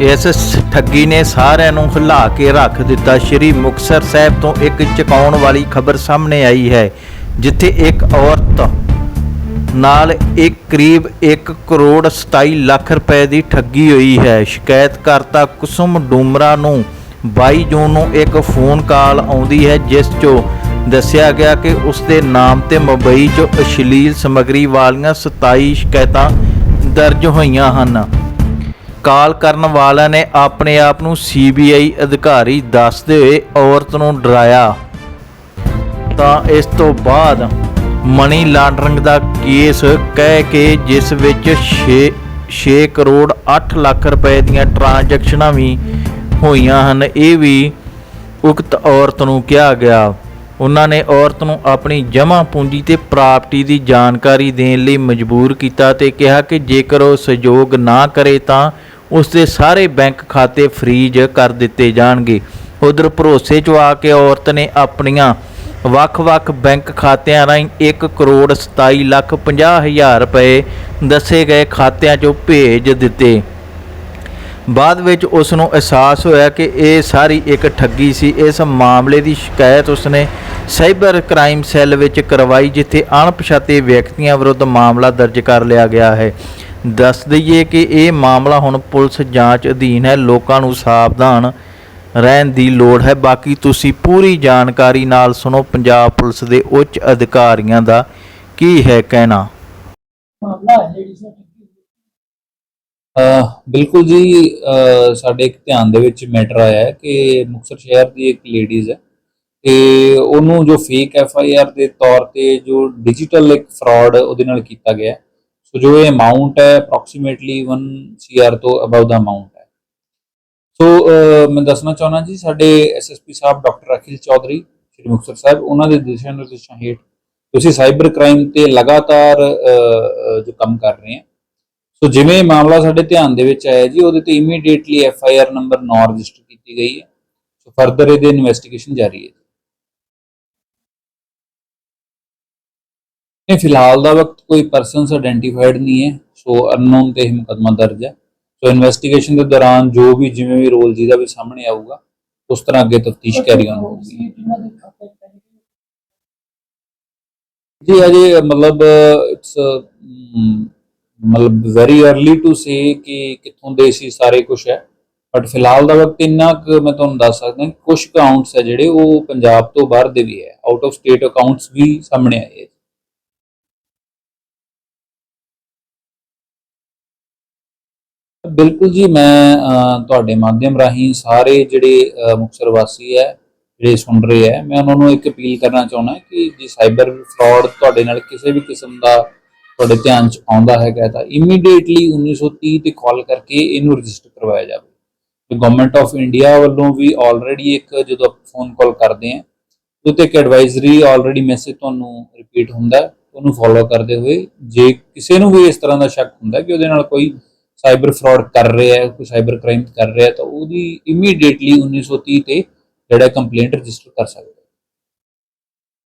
ਇਸ ਠੱਗੀ ਨੇ ਸਾਰਿਆਂ ਨੂੰ ਹਿਲਾ ਕੇ ਰੱਖ ਦਿੱਤਾ। ਸ਼੍ਰੀ ਮੁਕਤਸਰ ਸਾਹਿਬ ਤੋਂ ਇੱਕ ਚਕਾਉਣ ਵਾਲੀ ਖਬਰ ਸਾਹਮਣੇ ਆਈ ਹੈ, ਜਿੱਥੇ ਇੱਕ ਔਰਤ ਨਾਲ ਇੱਕ ਕਰੀਬ 1 ਕਰੋੜ 27 ਲੱਖ ਰੁਪਏ ਦੀ ਠੱਗੀ ਹੋਈ ਹੈ। ਸ਼ਿਕਾਇਤਕਰਤਾ ਕੁਸੁਮ ਡੂਮਰਾ ਨੂੰ 22 ਜੂਨ ਨੂੰ ਇੱਕ ਫੋਨ ਕਾਲ ਆਉਂਦੀ ਹੈ, ਜਿਸ 'ਚੋਂ ਦੱਸਿਆ ਗਿਆ ਕਿ ਉਸ ਦੇ ਨਾਮ ਤੇ ਮੁੰਬਈ 'ਚ ਅਸ਼ਲੀਲ ਸਮੱਗਰੀ ਵਾਲੀਆਂ 27 ਸ਼ਿਕਾਇਤਾਂ ਦਰਜ ਹੋਈਆਂ ਹਨ। ਕਾਲ ਕਰਨ ਵਾਲਿਆਂ ਨੇ ਆਪਣੇ ਆਪ ਨੂੰ ਸੀਬੀਆਈ ਅਧਿਕਾਰੀ ਦੱਸਦੇ ਹੋਏ ਔਰਤ ਨੂੰ ਡਰਾਇਆ। ਤਾਂ ਇਸ ਤੋਂ ਬਾਅਦ ਮਨੀ ਲਾਂਡਰਿੰਗ ਦਾ ਕੇਸ ਕਹਿ ਕੇ ਜਿਸ ਵਿੱਚ 6 6 ਕਰੋੜ 8 ਲੱਖ ਰੁਪਏ ਦੀਆਂ ਟ੍ਰਾਂਜੈਕਸ਼ਨਾਂ ਵੀ ਹੋਈਆਂ ਹਨ, ਇਹ ਵੀ ਉਕਤ ਔਰਤ ਨੂੰ ਕਿਹਾ ਗਿਆ। ਉਹਨਾਂ ਨੇ ਔਰਤ ਨੂੰ ਆਪਣੀ ਜਮ੍ਹਾਂ ਪੂੰਜੀ ਤੇ ਪ੍ਰਾਪਰਟੀ ਦੀ ਜਾਣਕਾਰੀ ਦੇਣ ਲਈ ਮਜਬੂਰ ਕੀਤਾ ਤੇ ਕਿਹਾ ਕਿ ਜੇਕਰ ਉਹ ਸਹਿਯੋਗ ਨਾ ਕਰੇ ਤਾਂ ਉਸ ਦੇ ਸਾਰੇ ਬੈਂਕ ਖਾਤੇ ਫ੍ਰੀਜ਼ ਕਰ ਦਿੱਤੇ ਜਾਣਗੇ। ਉਧਰ ਭਰੋਸੇ 'ਚ ਆ ਕੇ ਔਰਤ ਨੇ ਆਪਣੀਆਂ ਵੱਖ-ਵੱਖ ਬੈਂਕ ਖਾਤਿਆਂ ਰਾਹੀਂ 1 ਕਰੋੜ 27 ਲੱਖ 50 ਹਜ਼ਾਰ ਰੁਪਏ ਦੱਸੇ ਗਏ ਖਾਤਿਆਂ 'ਚੋਂ ਭੇਜ ਦਿੱਤੇ। ਬਾਅਦ ਵਿੱਚ ਉਸ ਨੂੰ ਅਹਿਸਾਸ ਹੋਇਆ ਕਿ ਇਹ ਸਾਰੀ ਇੱਕ ਠੱਗੀ ਸੀ। ਇਸ ਮਾਮਲੇ ਦੀ ਸ਼ਿਕਾਇਤ ਉਸਨੇ ਸਾਈਬਰ ਕ੍ਰਾਈਮ ਸੈੱਲ ਵਿੱਚ ਕਰਵਾਈ, ਜਿੱਥੇ ਅਣਪਛਾਤੇ ਵਿਅਕਤੀਆਂ ਵਿਰੁੱਧ ਮਾਮਲਾ ਦਰਜ ਕਰ ਲਿਆ ਗਿਆ ਹੈ। ਦੱਸ ਦਈਏ ਕਿ ਇਹ ਮਾਮਲਾ ਹੁਣ ਪੁਲਿਸ ਜਾਂਚ ਅਧੀਨ ਹੈ ਲੋਕਾਂ ਨੂੰ ਸਾਵਧਾਨ ਰਹਿਣ ਦੀ ਲੋੜ ਹੈ। ਬਾਕੀ ਤੁਸੀਂ ਪੂਰੀ ਜਾਣਕਾਰੀ ਨਾਲ ਸੁਣੋ ਪੰਜਾਬ ਪੁਲਿਸ ਦੇ ਉੱਚ ਅਧਿਕਾਰੀਆਂ ਦਾ ਕੀ ਹੈ ਕਹਿਣਾ? ਬਿਲਕੁਲ ਜੀ ਸਾਡੇ ਇੱਕ ਧਿਆਨ ਦੇ ਵਿੱਚ ਮੈਟਰ ਆਇਆ ਹੈ ਕਿ ਮੁਕਤਸਰ ਸ਼ਹਿਰ ਦੀ ਇੱਕ ਲੇਡੀਜ਼ ਹੈ ਤੇ ਉਹਨੂੰ ਜੋ ਫੇਕ ਐਫ ਆਈ ਆਰ ਦੇ ਤੌਰ ਤੇ ਜੋ ਡਿਜੀਟਲ ਇੱਕ ਫਰਾਡ ਉਹਦੇ ਨਾਲ ਕੀਤਾ ਗਿਆ ਹੈ। ਸੋ ਜੋ ਇਹ ਅਮਾਉਂਟ ਹੈ ਅਪਰੋਕਸੀਮੇਟਲੀ 1 ਸੀਆਰ ਤੋਂ ਅਬਵ ਦਾ ਅਮਾਉਂਟ ਹੈ ਸੋ ਮੈਂ ਦੱਸਣਾ ਚਾਹੁੰਦਾ ਜੀ ਸਾਡੇ ਐਸਐਸਪੀ ਸਾਹਿਬ ਡਾਕਟਰ ਅਖਿਲ ਚੌਧਰੀ ਸ਼੍ਰੀ ਮੁਕਤਸਰ ਸਾਹਿਬ ਉਹਨਾਂ ਦੇ ਦਿਸ਼ਾ ਨਿਰਦੇਸ਼ਾਂ ਹੇਠ ਤੁਸੀਂ ਸਾਈਬਰ ਕ੍ਰਾਈਮ ਤੇ ਲਗਾਤਾਰ ਜੋ ਕੰਮ ਕਰ ਰਹੇ ਹੈ ਸੋ ਜਿਵੇਂ ਮਾਮਲਾ ਸਾਡੇ ਧਿਆਨ ਦੇ ਵਿੱਚ ਆਇਆ ਜੀ ਉਹਦੇ ਤੇ immediately F I R number 9 register ਕੀਤੀ ਗਈ ਹੈ ਸੋ ਫਰਦਰ ਇਹਦੇ ਇਨਵੈਸਟੀਗੇਸ਼ਨ ਜਾਰੀ ਹੈ ਇਹ ਫਿਲਹਾਲ ਦਾ ਵਕਤ ਕੋਈ ਪਰਸਨਸ ਆਇਡੈਂਟੀਫਾਈਡ ਨਹੀਂ ਹੈ ਸੋ ਅਨਨੋਨ ਤੇ ਇਹ ਮੁਕੱਦਮਾ ਦਰਜ ਹੈ। ਸੋ ਇਨਵੈਸਟੀਗੇਸ਼ਨ ਦੇ ਦੌਰਾਨ ਜੋ ਵੀ ਜਿਵੇਂ ਵੀ ਰੋਲ ਜਿਹਦਾ ਵੀ ਸਾਹਮਣੇ ਆਊਗਾ ਉਸ ਤਰ੍ਹਾਂ ਅੱਗੇ ਤਫਤੀਸ਼ ਕੈਰੀ ਔਨ ਹੋਊਗੀ ਜੀ ਅਜੇ ਮਤਲਬ ਇਟਸ ਮਤਲਬ ਵੈਰੀ अर्ਲੀ ਟੂ ਸੇ ਕਿ ਕਿੱਥੋਂ ਦੇ ਸੀ ਸਾਰੇ ਕੁਝ ਹੈ। ਬਟ ਫਿਲਹਾਲ ਦਾ ਵਕਤ ਇੰਨਾ ਕੁ ਮੈਂ ਤੁਹਾਨੂੰ ਦੱਸ ਸਕਦਾ ਕੁਝ ਅਕਾਊਂਟਸ ਹੈ ਜਿਹੜੇ ਉਹ ਪੰਜਾਬ ਤੋਂ ਬਾਹਰ ਦੇ ਵੀ ਹੈ। ਆਊਟ ਆਫ ਸਟੇਟ ਅਕਾਊਂਟਸ ਵੀ ਸਾਹਮਣੇ ਆਏ ਹੈ ਬਿਲਕੁਲ ਜੀ ਮੈਂ ਤੁਹਾਡੇ ਮਾਧਿਅਮ ਰਾਹੀਂ ਸਾਰੇ ਜਿਹੜੇ ਅਹ, ਮੁਕਤਸਰ ਵਾਸੀ ਹੈ ਜਿਹੜੇ ਸੁਣ ਰਹੇ ਹੈ ਮੈਂ ਉਹਨਾਂ ਨੂੰ ਇੱਕ ਅਪੀਲ ਕਰਨਾ ਚਾਹੁੰਦਾ ਕਿ ਜੇ ਸਾਈਬਰ ਫਰਾਡ ਤੁਹਾਡੇ ਨਾਲ ਕਿਸੇ ਵੀ ਕਿਸਮ ਦਾ ਤੁਹਾਡੇ ਧਿਆਨ ਚ ਆਉਂਦਾ ਹੈਗਾ ਤਾਂ ਇਮੀਡੀਏਟਲੀ 1930 ਤੇ ਕਾਲ ਕਰਕੇ ਇਹਨੂੰ ਰਜਿਸਟਰ ਕਰਵਾਇਆ ਜਾਵੇ। ਤੇ ਗਵਰਨਮੈਂਟ ਆਫ ਇੰਡੀਆ ਵੱਲੋਂ ਵੀ ਆਲਰੇਡੀ ਇੱਕ ਜਦੋਂ ਫੋਨ ਕਾਲ ਕਰਦੇ ਆ ਉਹਦੇ ਤੇ ਇੱਕ ਐਡਵਾਈਜ਼ਰੀ ਆਲਰੇਡੀ ਮੈਸੇਜ ਤੁਹਾਨੂੰ ਰਿਪੀਟ ਹੁੰਦਾ ਉਹਨੂੰ ਫੋਲੋ ਕਰਦੇ ਹੋਏ ਜੇ ਕਿਸੇ ਨੂੰ ਵੀ ਇਸ ਤਰ੍ਹਾਂ ਦਾ ਸ਼ੱਕ ਹੁੰਦਾ ਕਿ ਉਹਦੇ ਨਾਲ ਕੋਈ ਸਾਈਬਰ ਫਰਾਡ ਕਰ ਰਿਹਾ ਹੈ, ਕੋਈ ਸਾਈਬਰ ਕ੍ਰਾਈਮ ਕਰ ਰਿਹਾ ਹੈ, ਤਾਂ ਉਹਦੀ ਇਮੀਡੀਏਟਲੀ 1930 ਤੇ ਜਿਹੜਾ ਕੰਪਲੇਂਟ ਰਜਿਸਟਰ ਕਰ ਸਕਦਾ।